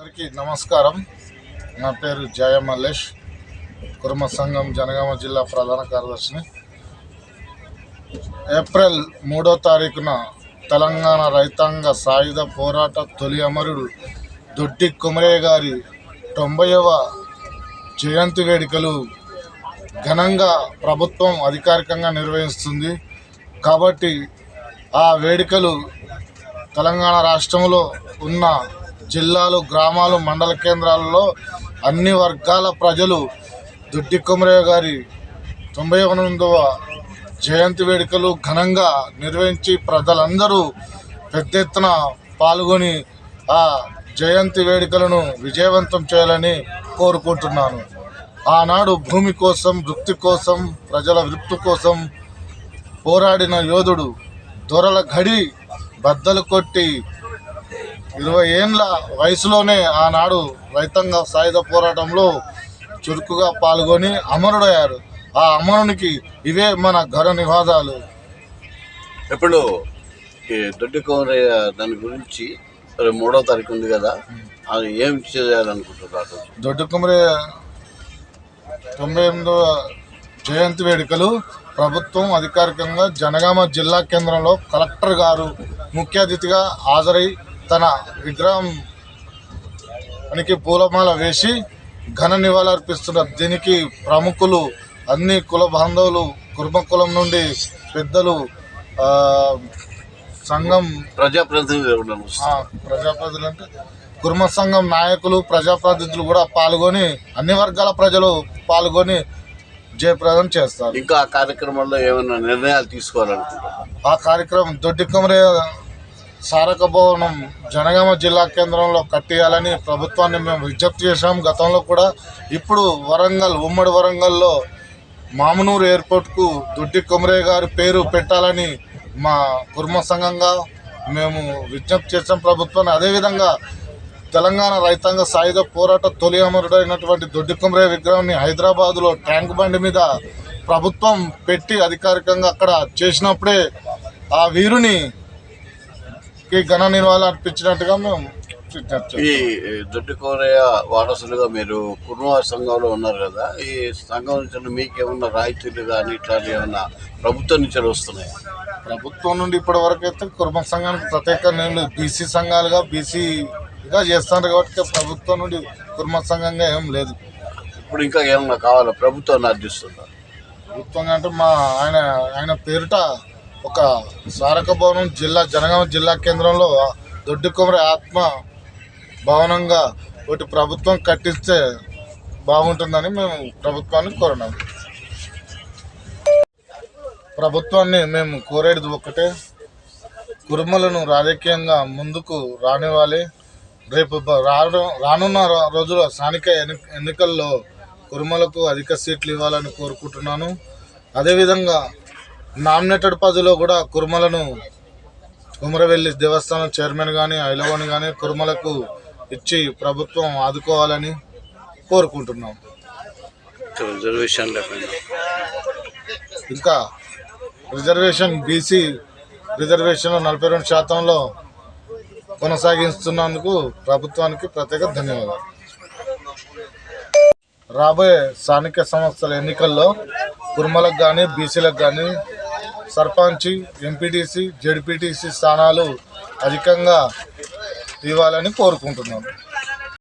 అందరికీ నమస్కారం. నా పేరు జయ మల్లేష్ కుర్మ సంఘం జనగామ జిల్లా ప్రధాన కార్యదర్శిని. ఏప్రిల్ మూడో తారీఖున తెలంగాణ రైతాంగ సాయుధ పోరాట తొలి అమరుడు దొడ్డి కుమరయ్య గారి తొంభైవ జయంతి వేడుకలు ఘనంగా ప్రభుత్వం అధికారికంగా నిర్వహిస్తుంది. కాబట్టి ఆ వేడుకలు తెలంగాణ రాష్ట్రంలో ఉన్న జిల్లాలు గ్రామాలు మండల కేంద్రాలలో అన్ని వర్గాల ప్రజలు దుడ్డి కుమరయ్య గారి తొంభై ఎనిమిదవ జయంతి వేడుకలు ఘనంగా నిర్వహించి ప్రజలందరూ పెద్ద ఎత్తున పాల్గొని ఆ జయంతి వేడుకలను విజయవంతం చేయాలని కోరుకుంటున్నాను. ఆనాడు భూమి కోసం వృత్తి కోసం ప్రజల వృత్తి కోసం పోరాడిన యోధుడు దొరల ఘడి బద్దలు కొట్టి ఇరవై ఏండ్ల వయసులోనే ఆనాడు రైతాంగ సాయుధ పోరాటంలో చురుకుగా పాల్గొని అమరుడయ్యారు. ఆ అమరునికి ఇవే మన ఘన నివాదాలు. ఇప్పుడు ఈ దొడ్డి కోరయ్య దాని గురించి మూడో తారీఖు ఉంది కదా అది ఏం చేయాలనుకుంటున్నారు? దొడ్డి కుమరి తొంభై ఎనిమిదవ జయంతి వేడుకలు ప్రభుత్వం అధికారికంగా జనగామ జిల్లా కేంద్రంలో కలెక్టర్ గారు ముఖ్య అతిథిగా హాజరై తన విగ్రహం అనికి పూలమాల వేసి ఘన నివాళులర్పిస్తున్నారు దీనికి ప్రముఖులు అన్ని కుల బాంధవులు కుర్మ కులం నుండి పెద్దలు సంఘం ప్రజాప్రతినిధులు? ప్రజాప్రతినిధులు అంటే కుర్మ సంఘం నాయకులు ప్రజాప్రతినిధులు కూడా పాల్గొని అన్ని వర్గాల ప్రజలు పాల్గొని జయప్రదం చేస్తారు ఇంకా ఆ కార్యక్రమంలో ఏమైనా నిర్ణయాలు తీసుకోవాలనుకుంటున్నారు ఆ కార్యక్రమం దొడ్డి కుమరే సారక భవనం జనగామ జిల్లా కేంద్రంలో కట్టేయాలని ప్రభుత్వాన్ని మేము విజ్ఞప్తి చేశాం. గతంలో కూడా ఇప్పుడు వరంగల్ ఉమ్మడి వరంగల్లో మామనూరు ఎయిర్పోర్ట్కు దొడ్డి కొమరే గారి పేరు పెట్టాలని మా కుర్మ సంఘంగా మేము విజ్ఞప్తి చేసాం ప్రభుత్వాన్ని అదేవిధంగా తెలంగాణ రైతాంగ సాయుధ పోరాట తొలి అమరుడైనటువంటి దొడ్డి కొమరే విగ్రహాన్ని హైదరాబాదులో ట్యాంక్ బండి మీద ప్రభుత్వం పెట్టి అధికారికంగా అక్కడ చేసినప్పుడే ఆ వీరుని కి ఘన నివాళులు అర్పించినట్టుగా మేము. ఈ దొడ్డి కోరయ్య వారసులుగా మీరు కుటుంబ సంఘంలో ఉన్నారు కదా ఈ సంఘం నుంచి మీకు ఏమన్నా రాయితీలు కానీ ఇట్లాంటి ఏమన్నా ప్రభుత్వం నుంచి వస్తున్నాయి? ప్రభుత్వం నుండి ఇప్పటి వరకు అయితే కుటుంబ సంఘానికి ప్రత్యేక నేను బీసీ సంఘాలుగా బీసీగా చేస్తాను కాబట్టి ప్రభుత్వం నుండి కుటుంబ సంఘంగా ఏం లేదు. ఇప్పుడు ఇంకా ఏమన్నా కావాలా? ప్రభుత్వాన్ని అర్థిస్తున్నారు ప్రభుత్వంగా అంటే మా ఆయన ఆయన పేరిట ఒక స్మారక భవనం జిల్లా జనగామ జిల్లా కేంద్రంలో దొడ్డికొమరి ఆత్మ భవనంగా ఒకటి ప్రభుత్వం కట్టిస్తే బాగుంటుందని మేము ప్రభుత్వాన్ని కోరినాం. ప్రభుత్వాన్ని మేము కోరేది ఒకటే కురుమలను రాజకీయంగా ముందుకు రానివ్వాలి. రేపు రానున్న రోజుల స్థానిక ఎన్ని- ఎన్నికల్లో కురుమలకు అధిక సీట్లు ఇవ్వాలని కోరుకుంటున్నాను. అదేవిధంగా నామినేటెడ్ పదవిలో కూడా కురుమలను కుమరవెల్లి దేవస్థానం చైర్మన్ కానీ ఐలవన్ కానీ కురుమలకు ఇచ్చి ప్రభుత్వం ఆదుకోవాలని కోరుకుంటున్నాం. రిజర్వేషన్ ఇంకా రిజర్వేషన్ బీసీ రిజర్వేషన్ నలభై రెండు శాతంలో కొనసాగిస్తున్నందుకు ప్రభుత్వానికి ప్రత్యేక ధన్యవాదాలు. రాబోయే స్థానిక సంస్థల ఎన్నికల్లో కుర్మలకు కానీ బీసీలకు కానీ సర్పంచ్ ఎంపీటీసీ జెడ్పీటీసీ స్థానాలు అధికంగా ఇవ్వాలని కోరుకుంటున్నాను.